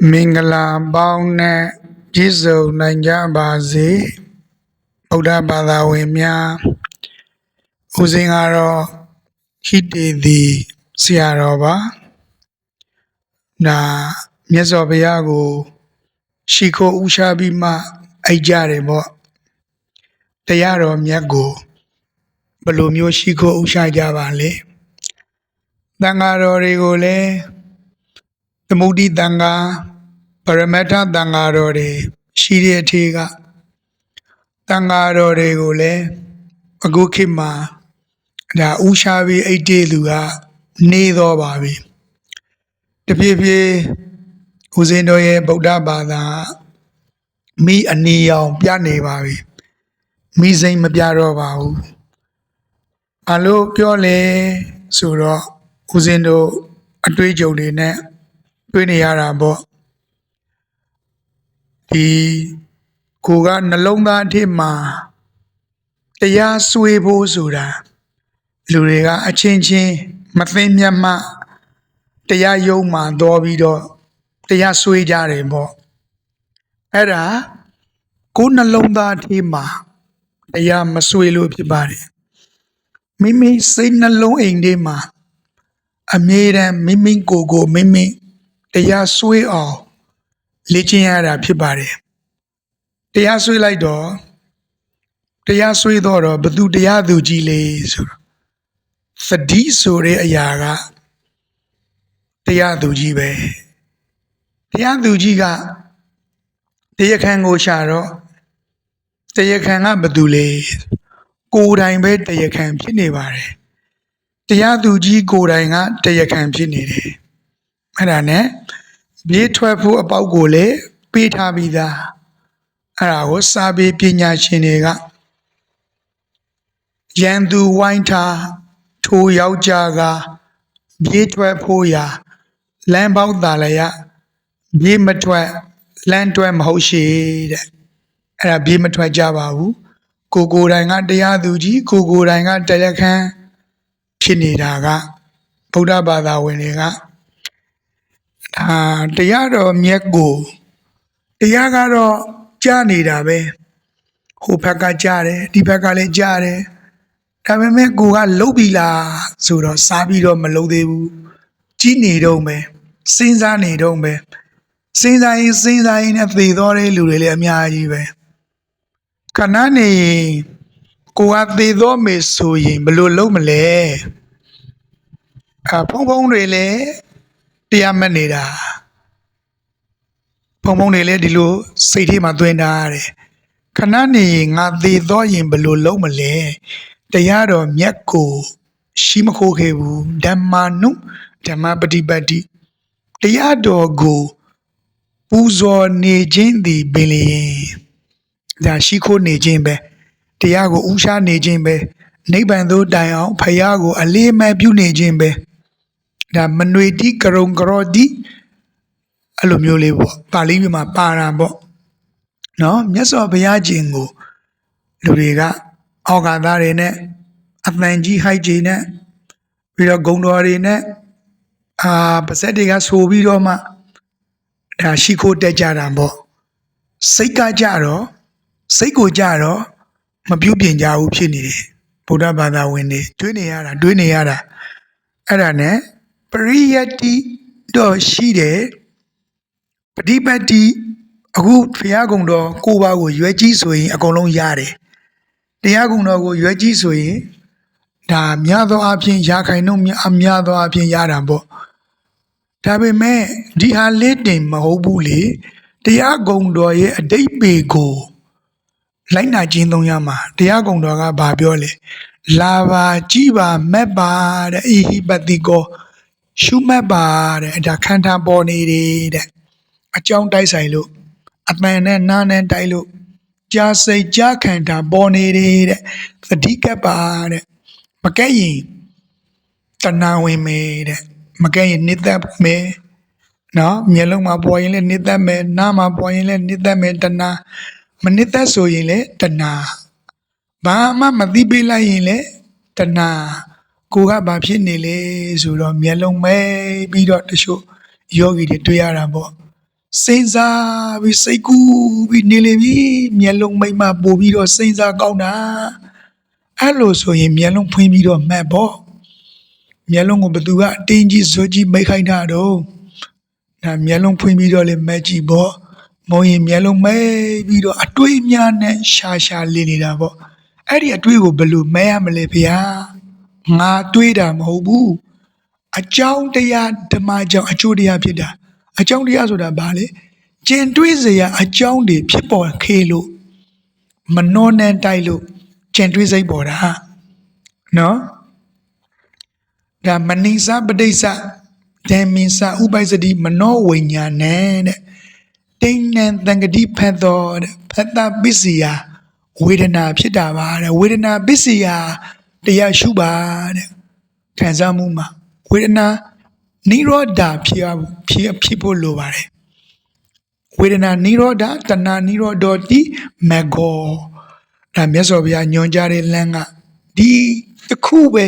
မင်္ဂလာပေါင်းနဲ့ပြည့်စုံနိုင်ကြပါစေဗုဒ္ဓဘာသာဝင်များဦးစင်ကတော့ဟိတေသည်ဆရာတော်ပါနာမြတ်စွာဘုရားကို ရှိခိုးဥရှာပြီးမှအိတ်ကြတယ်ပေါ့တရားတော်မြတ်ကိုဘယ်လိုမျိုးရှိခိုးဥရှာကြပါလဲတန်ဃာတော်တွေကိုလည်း သမုဒိတန်ဃာပရမတ္ထတန်ဃာတော်တွေရှိတဲ့အထက်ကတန်ဃာတော်တွေကိုလည်းအခုခေတ်မှာဒါဥရှာပြီးအိတ်တေလူကနေတော့ပါပြီတဖြည်းဖြည်းဦးဇင်းတော်ရဲ့ဗုဒ္ဓဘာသာမိအနီရောင်ပြနေပါပြီမိစိမ့်မပြတော့ပါဘူးအလို့ပြောလေဆိုတော့ဦးဇင်းတို့အတွေးကြုံတွေနဲ့ တွေ့နေရတာပေါ့ဒီကိုကနှလုံးသားအထက်မှာတရားဆွေးဖို့ဆိုတာလူတွေကအချင်းချင်းမသိမြတ်မှတရားယုံမှတော်ပြီးတော့တရားဆွေးကြတယ်ပေါ့အဲ့ဒါကိုယ်နှလုံးသားအထက်မှာတရားမဆွေးလို့ဖြစ်ပါတယ်မိမိစိတ်နှလုံးအိမ်ထဲမှာအမြဲတမ်းမိမိကိုယ်ကိုမိမိ တရားဆွေးအောင်လေ့ကျင့်ရတာဖြစ်ပါတယ်တရားဆွေးလိုက်တော့တရားဆွေးတော့တော့ဘသူတရားသူကြီးလေဆိုတော့သတိဆိုတဲ့အရာကတရားသူကြီးပဲတရားသူကြီးကတရားခံကိုရှာတော့တရားခံကဘသူလေကိုယ်တိုင်ပဲတရားခံဖြစ်နေပါတယ်တရားသူကြီးကိုယ်တိုင်ကတရားခံဖြစ်နေတယ် အဲ့ဒါနဲ့ပြေးထွက်ဖို့အပေါက်ကိုလည်းပေးထားပြီးသားအဲ့ဒါကိုစာပေပညာရှင်တွေကရန်သူဝိုင်းထားထိုယောက်ျားကပြေးထွက်ဖို့ရာလမ်းပေါက်တာလည်းရပြေးမထွက်လမ်းတွဲမဟုတ်ရှိတဲ့အဲ့ဒါပြေးမထွက်ကြပါဘူးကိုကိုယ်တိုင်ကတရားသူကြီးကိုကိုယ်တိုင်ကတရားခံဖြစ်နေတာကဗုဒ္ဓဘာသာဝင်တွေက အာတရားတော်မြတ်ကိုတရားကတော့ကြားနေတာပဲဟိုဘက်ကကြားတယ်ဒီဘက်ကလည်းကြားတယ်ဒါပေမဲ့ကိုကလှုပ်ပြီလားဆိုတော့စားပြီးတော့မလှုပ်သေးဘူးကြီးနေတော့ပဲစဉ်းစားနေတော့ပဲစဉ်းစားရင်စဉ်းစားရင်နဲ့သေသွားတဲ့လူတွေလည်းအများကြီးပဲခဏနေရင်ကိုကသေသွားမယ်ဆိုရင်ဘယ်လိုလုပ်မလဲအဖုံဖုံတွေလည်း တရားမက်နေတာဖုံဖုံတွေလည်းဒီလိုစိတ်ထဲမှာသွင်းထားရတယ်ခဏနေရင်ငါသေတော့ရင်ဘယ်လိုလုပ်မလဲတရားတော်မြတ်ကိုရှိမခိုးခဲ့ဘူးဓမ္မာနုဓမ္မပฏิပတ်တိတရားတော်ကိုပူဇော်နေခြင်းသည်ပင်လျင်ဒါရှိခိုးနေခြင်းပဲတရားကိုဥရှားနေခြင်းပဲနိဗ္ဗာန်သို့တိုင်အောင်ဖရာကိုအလေးမဲ့ပြုနေခြင်းပဲ ဒါမနွေတိကရုံကရောတိအဲ့လိုမျိုးလေးပေါ့ပါဠိမှာပါတာပေါ့နော်မြတ်စွာဘုရားရှင်ကိုလူတွေကအောက်ကာသားတွေနဲ့အတန်ကြီးဟိုက်ကြီးနဲ့ပြီးတော့ဂုံတော်တွေနဲ့အာပါဇက်တွေကဆိုပြီးတော့မှဒါရှိခိုးတက်ကြတာပေါ့စိတ်ကကြတော့စိတ်ကိုကြတော့မပြုတ်ပြင်ကြဘူးဖြစ်နေတယ်ဗုဒ္ဓဘာသာဝင်တွေတွေးနေရတာတွေးနေရတာအဲ့ဒါနဲ့ ပရိယတ္တိတော့ရှိတယ်ပฏิပတ်တိအခုဘုရားကုံတော်ကိုပါကိုရွယ်ကြီးဆိုရင် အကုန်လုံးရတယ်တရားကုံတော်ကိုရွယ်ကြီးဆိုရင်ဒါများသောအားဖြင့်ရာခိုင်နှုန်းများအများသောအားဖြင့်ရတာပေါ့ဒါပေမဲ့ဒီဟာလေးတင်မဟုတ်ဘူးလေတရားကုံတော်ရဲ့အတိတ်ပေကိုလိုက်နာကျင့်သုံးရမှာတရားကုံတော်ကဘာပြောလဲလာပါကြည်ပါမက်ပါတဲ့ဣဟိပတိကော ရှုမှတ်ပါတဲ့ဒါခန္ဓာပေါ်နေတယ်တဲ့အကြောင်းတိုက်ဆိုင်လို့အပန်နဲ့နားနဲ့တိုက်လို့ကြာစိတ်ကြာခန္ဓာပေါ်နေတယ်တဲ့သတိကပ်ပါတဲ့မကဲ့ရင်တဏှာဝင်မယ်တဲ့မကဲ့ရင်နိသက်မယ်နော်မျက်လုံးမှာပေါ်ရင်လည်းနိသက်မယ်နားမှာပေါ်ရင်လည်းနိသက်မယ်တဏှာမနိသက်ဆိုရင်လည်းတဏှာဘာမှမသိပေးလိုက်ရင်လည်းတဏှာ ကိုကဘာဖြစ်နေလဲဆိုတော့မျက်လုံးမဲပြီးတော့တချို့ယောဂီတွေတွေ့ရတာပေါ့စဉ်းစားပြီးစိတ်ကူးပြီးနေလေပြီမျက်လုံးမိတ်မှပို့ပြီးတော့စဉ်းစားကောင်းတာအဲ့လိုဆိုရင်မျက်လုံးဖွင့်ပြီးတော့မှတ်ပေါ့မျက်လုံးကိုဘသူကအတင်းကြီးဇွတ်ကြီးမိတ်ခိုင်းတာတော့ဒါမျက်လုံးဖွင့်ပြီးတော့လေမှတ်ကြည့်ပေါ့မဟုတ်ရင်မျက်လုံးမိတ်ပြီးတော့အတွေးများနဲ့ရှာရှာလေးနေတာပေါ့အဲ့ဒီအတွေးကိုဘယ်လိုမဲရမလဲဖေဟာ ငါတွေးတာမဟုတ်ဘူးအကြောင်းတရားဓမ္မကြောင့်အကျိုးတရားဖြစ်တာအကြောင်းတရားဆိုတာဘာလဲကျင်တွေးစရာအကြောင်းတွေဖြစ်ပေါ်ခေလို့မနှောနဲ့တိုက်လို့ကျင်တွေးစိတ်ပေါ်တာနော်ဒါမနိစ္စပဋိစ္စဓမ္မိစ္စဥပိုက်စတိမနောဝိညာဏတဲ့တိဏ္ဏံတံဂတိဖတ်တော်တဲ့ဖတ်တာပစ္စယဝေဒနာဖြစ်တာပါတဲ့ဝေဒနာပစ္စယ တရားရှုပါတဲ့ခံစားမှုမှာဝေဒနာနိရောဓဖြစ်အောင်ဖြစ်ဖြစ်ဖို့လိုပါတယ်ဝေဒနာနိရောဓတဏနိရောဓတိမဂောဒါမြတ်စွာဘုရားညွှန်ကြားတဲ့လမ်းကဒီတစ်ခုပဲ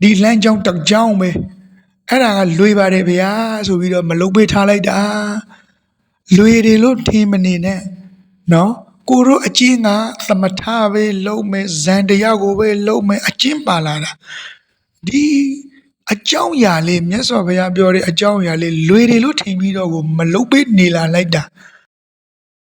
ဒီလမ်းကြောင်းတစ်ကြောင်းပဲအဲ့ဒါကလွေပါတယ်ဗျာဆိုပြီးတော့မလုံးပေးထားလိုက်တာလွေတယ်လို့ထင်မနေနဲ့နော် ကိုတို့အကျဉ်းကသမထပဲလုံးမယ်ဇန်တရားကိုပဲလုံးမယ်အကျဉ်းပါလာတာဒီအကြောင်းအရာလေးမြတ်စွာဘုရားပြောတဲ့အကြောင်းအရာလေးလွေတယ်လို့ထင်ပြီးတော့ကိုမလုတ်ပေးနေလာလိုက်တာ